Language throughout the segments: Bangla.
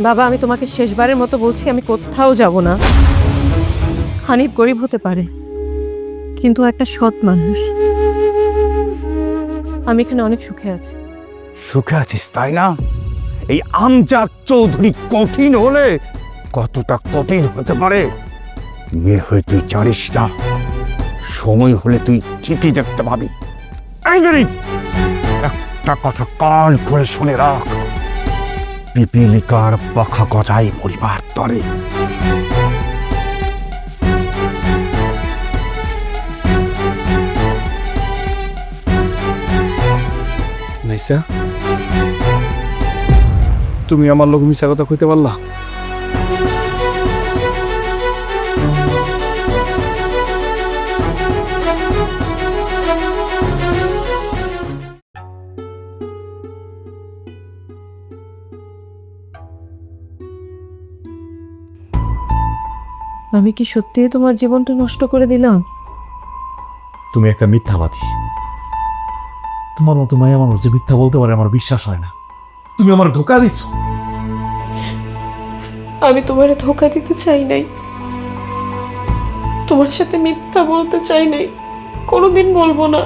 বাবা আমি তোমাকে শেষবারের মতো বলছি আমি কোথাও যাব না। হানিফ গরিব হতে পারে কিন্তু একটা সৎ মানুষ। আমি এখানে অনেক সুখে আছি। সুখে আছিস তাই না? এই আমজাদ চৌধুরী কঠিন হলে কতটা কঠিন হতে পারে? মেয়ে হয়ে তুই জানিস না। সময় হলে তুই ঠিকই দেখতে পাবি। একটা কথা কান করে শুনে রাখ। পিপিলিকার পাখা গজায় পরিবার তরে। নাইসা তুমি আমার লোক মিশা কথা কইতে পারলা? আমি কি সত্যিই তোমার জীবনটা নষ্ট করে দিলাম? তুমি একটা মিথ্যাবাদী। তোমার মতো মায়া মানুষ যে মিথ্যা বলতে পারে আমার বিশ্বাস হয় না। তুমি আমার ধোকা দিচ্ছ আমি তোমার ধোকা দিতে চাই নাই। তোমার সাথে মিথ্যা বলতে চাই নাই। কোনোদিন বলব না।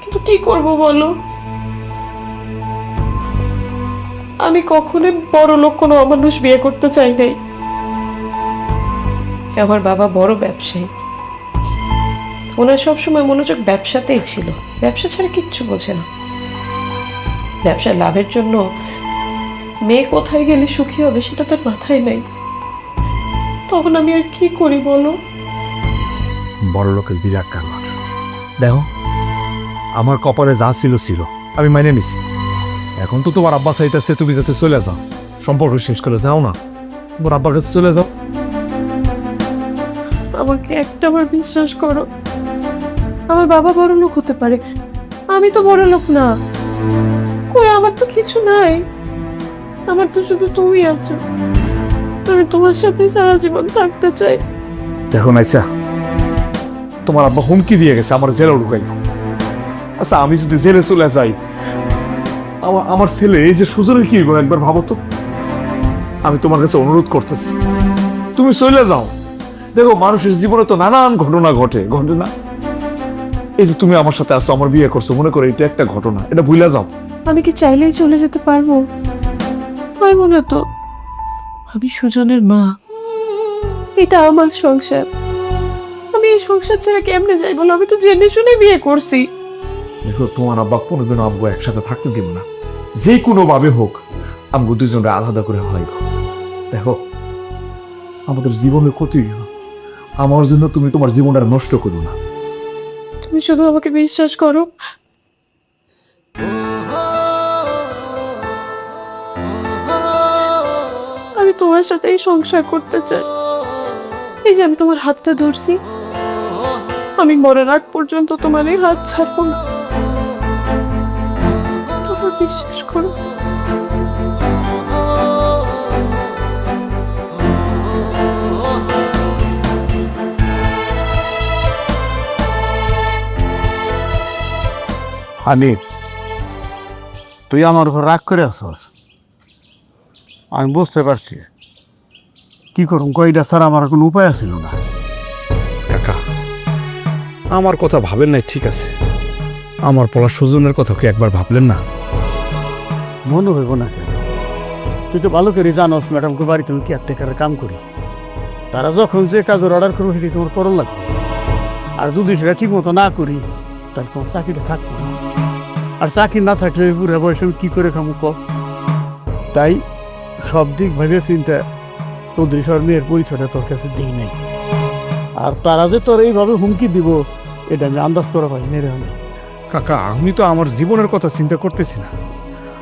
কিন্তু কি করব বলো? আমি কখনোই বড় লোক কোনো অমানুষ বিয়ে করতে চাই নাই। আমার বাবা বড় ব্যবসায়ী। ওনার সবসময় মনোযোগ ব্যবসাতেই ছিল। ব্যবসা ছাড়া কিচ্ছু বোঝে না। ব্যবসার লাভের জন্য মেয়ে কোথায় গেলে সুখী হবে সেটা তার মাথায় নাই। তখন আমি আর কি করি বলো? বড় লোকের বিরাট কারবার। দেখো, আমার কপালে যা ছিল ছিল। আমি মাইনে নিছি। এখন তো তোমার আব্বা চাইতেছে তুমি যাতে চলে যাও। সম্পর্ক শেষ করে যাও না। তোমার আব্বার কাছে চলে যাও। আমাকে একটাবার বিশ্বাস করো। আমার বাবা বড় লোক হতে পারে। আমি তো বড় লোক না। কই, আমার তো কিছু নাই। আমার তো শুধু তুমি আছো। আমি তোমার সাথে সারা জীবন থাকতে চাই। দেখো নাইসা, তোমার আব্বা হুমকি দিয়ে গেছে, আমার জেলে ঢুকাই আচ্ছা আমি যদি জেলে চলে যাই, আমার আমার ছেলে, এই যে সুজনের কি একবার ভাবো তো? আমি তোমার কাছে অনুরোধ করতেছি। তুমি চলে যাও। দেখো মানুষের জীবনে তো নানান ঘটনা ঘটে। ঘটে না? এই যে তুমি আমার সাথে আসো আমার বিয়ে করছ মনে করো এটা একটা ঘটনা। এটা ভুলে যাও। আমি কি চাইলেই চলে যেতে পারব? পারব না তো। আমি সুজনের মা। এটা আমার সংসার। আমি এই সংসার ছাড়া কেমনে যাই বলো? আমি তো জেনে শুনে বিয়ে করছি। দেখো তোমার আব্বা কোনোদিনও আমগো একসাথে থাকতে দিব না। যে কোনো ভাবে হোক আমগো দুজনরা আলাদা করে হয় দেখো আমাদের জীবনের ক্ষতি হইব। আমার জন্য তুমি তোমার জীবনটা নষ্ট করো না। তুমি শুধু আমাকে বিশ্বাস করো। আমি তোমার সাথেই সংসার করতে চাই। এই যে আমি তোমার হাতটা ধরছি, আমি মরার আগ পর্যন্ত তোমার এই হাত ছাড়বো না। তোমার বিশ্বাস করো। হানিফ তুই আমার উপর রাগ করে আসস আমি বুঝতে পারছি। কি করুম কইটা স্যার আমার কোনো উপায় ছিল না। কাকা আমার কথা ভাবেন নাই ঠিক আছে। আমার পড়া সুজনের কথা কি একবার ভাবলেন না? মনে হইব না কেন? তুই তো ভালো করে জানোস ম্যাডামকে বাড়িতে আমি কেয়ারটেকারের কাম করি। তারা যখন যে কাজের অর্ডার করব সেটি তোমার করণ লাগবে। আর যদি সেটা ঠিক মতো না করি তাহলে তোমার চাকরিটা থাকবে না। আর চাকরি না থাকলে পুরো বয়সে আমি কী করে খামু ক? তাই সব দিক ভেবে চিন্তা তোদের সর মেয়ের পরিচয়টা তোর কাছে দিই নাই। আর তারা যে তোর এইভাবে হুমকি দিব এটা আমি আন্দাজ করা পারি নেরে হলে। কাকা আমি তো আমার জীবনের কথা চিন্তা করতেছি না।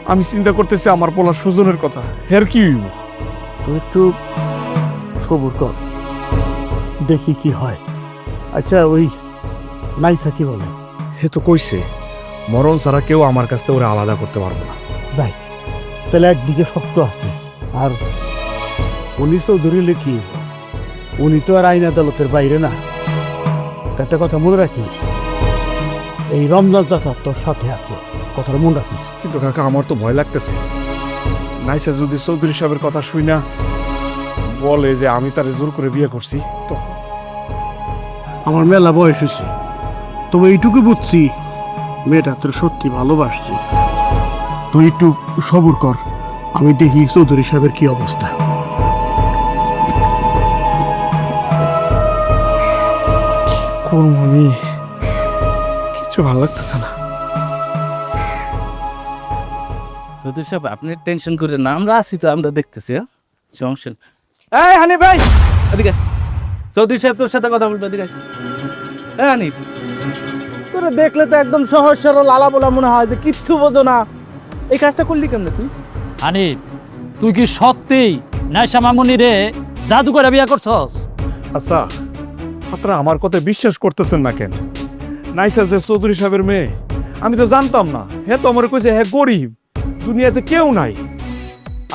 আমি চিন্তা করতেছি আমার পোলা সুজনের কথা। হের কি হইব? তুই একটু সবুর কর। দেখি কি হয়। আচ্ছা ওই নাইসা কি বলে? হে তো কইছে মরণ ছাড়া কেউ আমার কাছ থেকে ওরা আলাদা করতে পারবে না। যাই তাহলে একদিকে শক্ত আছে আর উনি চৌধুরী লিখি উনি তো আর আইন আদালতের বাইরে না। একটা কথা মনে রাখিস এই রমজান চাচা তোর সাথে আছে কথাটা মনে রাখিস। কিন্তু কাকা আমার তো ভয় লাগতেছে। নাইসা যদি চৌধুরী সাহেবের কথা শুই না বলে যে আমি তারে জোর করে বিয়ে করছি তো? আমার মেলা বয়স হয়েছে তবে এইটুকু বুঝছি মেয়েটা তোর সত্যি ভালোবাসছি। তুই একটু সবর কর আমি দেখি চৌধুরী সাহেবের কি অবস্থা। আমি? কিছু ভালো লাগতেছে না। সদস্য সাহেব আপনি টেনশন করেন না আমরা আছি তো আমরা দেখতেছি হ্যাঁ? সমস্যা এই হানিফ ভাই! এদিকে চৌধুরী সাহেব তোর সাথে কথা বলবে এদিকে হ্যাঁ হানিফ। তোরা দেখলে তো একদম সহজ সরল আলা বলা মনে হয় যে কিচ্ছু বোঝো না। এই কাজটা করলি কেমনে তুই? আনিফ তুই কি সত্যি নাইসা মামুনি রে জাদু করে বিয়া করছস? আচ্ছা আপনারা আমার কথা বিশ্বাস করতেছেন না কেন? নাইসা যে চৌধুরী সাহেবের মেয়ে আমি তো জানতাম না। হ্যাঁ তো আমার কইছে হ্যাঁ গরিব দুনিয়াতে কেউ নাই।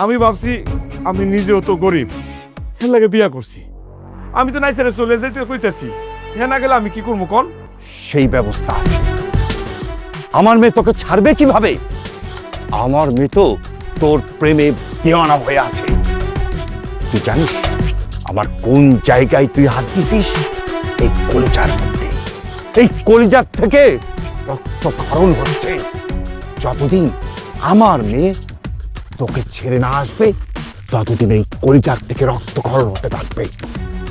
আমি ভাবছি আমি নিজেও তো গরিব। হ্যাঁ লাগে বিয়া করছি। আমি তো নাইসারে চলে যেতে কইতেছি। হ্যাঁ না গেলে আমি কি করব কন? সেই ব্যবস্থা আছে। আমার মেয়ে তোকে ছাড়বে কীভাবে? আমার মেয়ে তো তোর প্রেমে দেওয়ানা হয়ে আছে। তুই জানিস আমার কোন জায়গায় তুই হাত দিছিস? এই কলিজার মধ্যে। এই কলিজার থেকে রক্ত ক্ষরণ হচ্ছে। যতদিন আমার মেয়ে তোকে ছেড়ে না আসবে, ততদিন এই কলিজার থেকে রক্তক্ষরণ হতে থাকবে।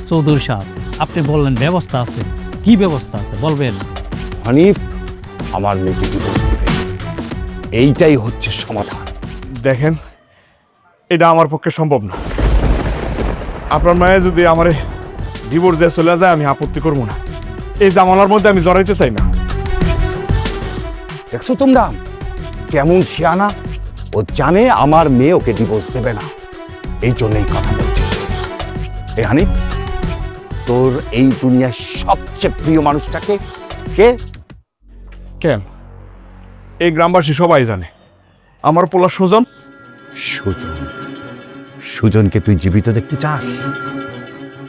চৌধুরী সাহেব, আপনি বললেন ব্যবস্থা আছে। কি ব্যবস্থা আছে? বলবেন হানিফ আমার মেয়েকে ডিভোর্স দিবে এইটাই হচ্ছে সমাধান। দেখেন এটা আমার পক্ষে সম্ভব না। আপনার মায়ে যদি আমারে ডিভোর্স দিয়ে চলে যায় আমি আপত্তি করব না। এই জামালার মধ্যে আমি জড়াইতে চাই না। দেখছ তোমরা? কেমন শিয়ানা? ও জানে আমার মেয়ে ওকে ডিভোর্স দেবে না। এই জন্যই কথা বলছে। এ হানিফ তোর এই দুনিয়ার সবচেয়ে প্রিয় মানুষটাকে কে? কেন এই গ্রামবাসী সবাই জানে। আমার পোলা সুজন। সুজন? সুজনকে তুই জীবিত দেখতে চাস?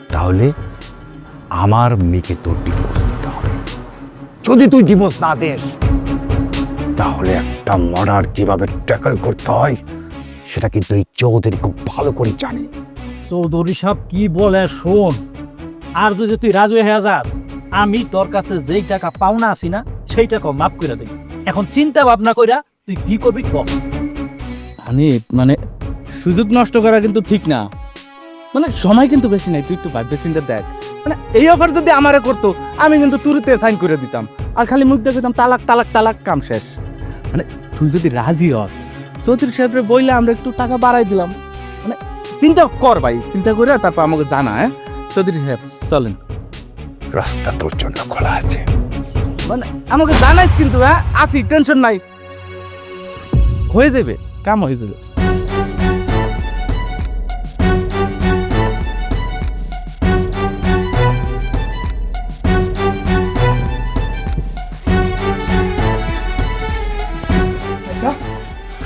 তাহলে আমার মেয়েকে তোর ডিভোর্স দিতে হবে। যদি তুই ডিভোর্স না দেস তাহলে একটা মর্ডার কীভাবে ট্যাকল করতে হয় সেটা কিন্তু এই চৌধুরী খুব ভালো করে জানে। চৌধুরী সাহেব কি বলে? শোন আর যদি তুই রাজু হয়ে যাস, আমি তোর কাছে যেই টাকা পাওনা আছি না, সেই টাকা মাফ করে দেব। এখন চিন্তা ভাবনা কইরা তুই কি করবি কর হানিফ মানে সুযোগ নষ্ট করা কিন্তু ঠিক না। মানে সময় কিন্তু বেশি নাই, তুই একটু ভাববে চিন্তা দেখ। মানে এই অফার যদি আমারে করতো, আমি কিন্তু তুরুতে সাইন করে দিতাম। আর খালি মুখ দিয়ে দিতাম, তালাক তালাক তালাক, কাম শেষ। মানে তুই যদি রাজি হস, চৌধুরী সাহেবের বইলে আমরা একটু টাকা বাড়াই দিলাম। মানে চিন্তা কর ভাই, চিন্তা করে তারপর আমাকে জানা হ্যাঁ? চৌধুরী সাহেব চলেন। রাস্তা তোর জন্য খোলা আছে। মানে আমাকে জানাইস কিন্তু হ্যাঁ? আছি টেনশন নাই। হয়ে যাবে কাম হয়ে যাবে।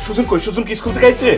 সুজন কই? সুজন কি স্কুল থেকে আইছে?